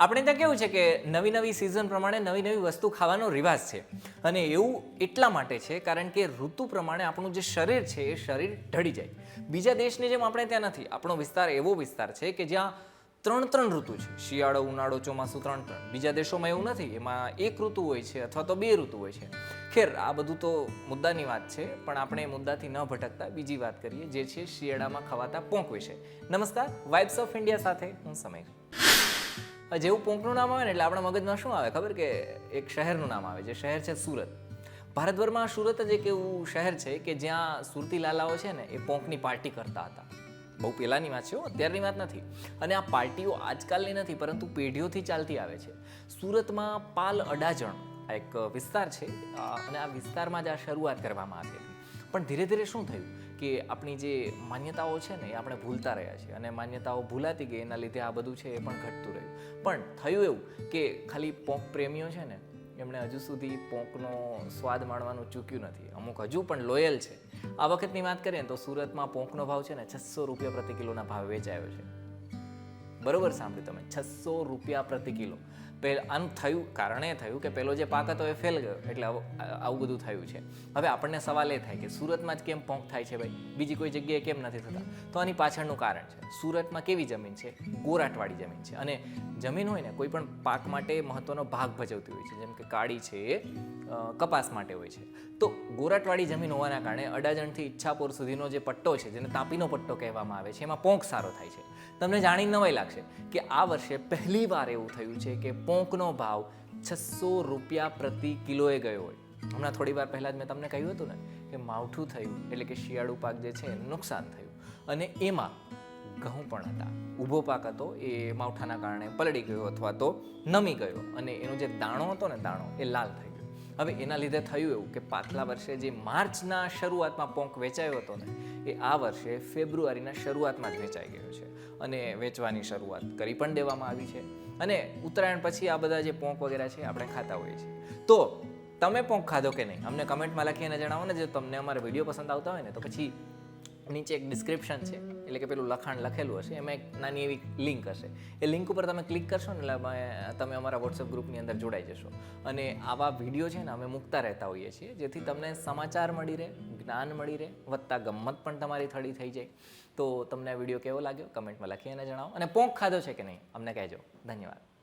આપણે ત્યાં કેવું છે કે નવી નવી સિઝન પ્રમાણે નવી નવી વસ્તુ ખાવાનો રિવાજ છે. અને એવું એટલા માટે છે કારણ કે ઋતુ પ્રમાણે આપણું જે શરીર છે એ શરીર ઢળી જાય. બીજા દેશની જેમ આપણે ત્યાં નથી. આપણો વિસ્તાર એવો વિસ્તાર છે કે જ્યાં ત્રણ ત્રણ ઋતુ છે. શિયાળો, ઉનાળો, ચોમાસું ત્રણ ત્રણ. બીજા દેશોમાં એવું નથી. એમાં એક ઋતુ હોય છે અથવા તો બે ઋતુ હોય છે. ખેર, આ બધું તો મુદ્દાની વાત છે, પણ આપણે એ મુદ્દાથી ન ભટકતા. બીજી વાત કરીએ, જે છે શિયાળામાં ખવાતા પોંક વિશે. નમસ્કાર વાઇબ્સ ઓફ ઇન્ડિયા સાથે હું સમીર. જેવું પોંકનું નામ આવે ને એટલે આપણા મગજમાં શું આવે? ખબર કે એક શહેરનું નામ આવે, જે શહેર છે સુરત. ભારતભરમાં સુરત જ એક એવું શહેર છે કે જ્યાં સુરતી લાલાઓ છે ને એ પોંકની પાર્ટી કરતા હતા. બહુ પહેલાંની વાત છે અત્યારની વાત નથી. અને આ પાર્ટીઓ આજકાલની નથી, પરંતુ પેઢીઓથી ચાલતી આવે છે. સુરતમાં પાલ અડાજણ આ એક વિસ્તાર છે અને આ વિસ્તારમાં જ આ શરૂઆત કરવામાં આવી હતી. પણ ધીરે ધીરે શું થયું કે આપણી જે માન્યતાઓ છે ને એ આપણે ભૂલતા રહ્યા છીએ અને માન્યતાઓ ભૂલાતી ગઈ, એના લીધે આ બધું છે એ પણ ઘટતું રહ્યું. પણ થયું એવું કે ખાલી પોંક પ્રેમીઓ છે ને, એમણે હજુ સુધી પોંકનો સ્વાદ માણવાનું ચૂક્યું નથી. અમુક હજુ પણ લોયલ છે. આ વખતની વાત કરીએ તો સુરતમાં પોંકનો ભાવ છે ને છસો રૂપિયા પ્રતિ કિલોના ભાવે વેચાયો છે. બરોબર સાંભળ્યું તમે? છસો રૂપિયા પ્રતિ કિલો. પહેલ આનું થયું, કારણે થયું કે પેલો જે પાક હતો એ ફેલ ગયો. એટલે આવું બધું થયું છે. હવે આપણને સવાલ એ થાય કે સુરતમાં જ કેમ પોંક થાય છે ભાઈ? બીજી કોઈ જગ્યાએ કેમ નથી થતા? તો આની પાછળનું કારણ છે. સુરતમાં કેવી જમીન છે? ગોરાટવાળી જમીન છે. અને જમીન હોય ને, કોઈ પણ પાક માટે મહત્વનો ભાગ ભજવતી હોય છે. જેમ કે કાળી છે કપાસ માટે હોય છે. તો ગોરાટવાળી જમીન હોવાના કારણે અડાજણથી ઈચ્છાપુર સુધીનો જે પટ્ટો છે, જેને તાપીનો પટ્ટો કહેવામાં આવે છે, એમાં પોંક સારો થાય છે. તમને જાણી નવાઈ લાગશે કે આ વર્ષે પહેલી વાર એવું થયું છે કે પોંકનો ભાવ છસો રૂપિયા પ્રતિ કિલોએ ગયો હોય. હમણાં થોડી વાર પહેલાં જ મેં તમને કહ્યું હતું ને કે માવઠું થયું, એટલે કે શિયાળુ પાક જે છે એનું નુકસાન થયું. અને એમાં ઘઉં પણ હતા. ઊભો પાક હતો, એ માવઠાના કારણે પલળી ગયો અથવા તો નમી ગયો. અને એનો જે દાણો હતો ને દાણો, એ લાલ થઈ ગયો. હવે એના લીધે થયું એવું કે પાછલા વર્ષે જે માર્ચના શરૂઆતમાં પોંક વેચાયો હતો ને, એ આ વર્ષે ફેબ્રુઆરીના શરૂઆતમાં જ વેચાઈ ગયો છે. અને વેચવાની શરૂઆત કરી પણ દેવામાં આવી છે. અને ઉત્તરાયણ પછી આ બધા જે પોંક વગેરે છે, આપણે ખાતા હોઈએ છીએ. તો, તમે પોંક ખાધો કે નહીં? અમને કમેન્ટમાં લખીને જણાવો ને, જો તમને અમારે વીડિયો પસંદ આવતા હોય ને, તો પછી નીચે એક ડિસ્ક્રિપ્શન છે. એટલે કે પેલું લખાણ લખેલું હશે. એમાં એક નાની એવી લિંક હશે. એ લિંક ઉપર તમે ક્લિક કરશો ને, એટલે તમે અમારા વોટ્સએપ ગ્રુપની અંદર જોડાઈ જશો. અને આવા વીડિયો છે ને, અમે મૂકતા રહેતા હોઈએ છીએ, જેથી તમને સમાચાર મળી રહે, જ્ઞાન મળી રહે, વધતા ગમત પણ તમારી થડી થઈ જાય. તો તમને આ વીડિયો કેવો લાગ્યો? કમેન્ટમાં લખીને જણાવો. અને પોંખ ખાધો છે કે નહીં? અમને કહેજો. ધન્યવાદ.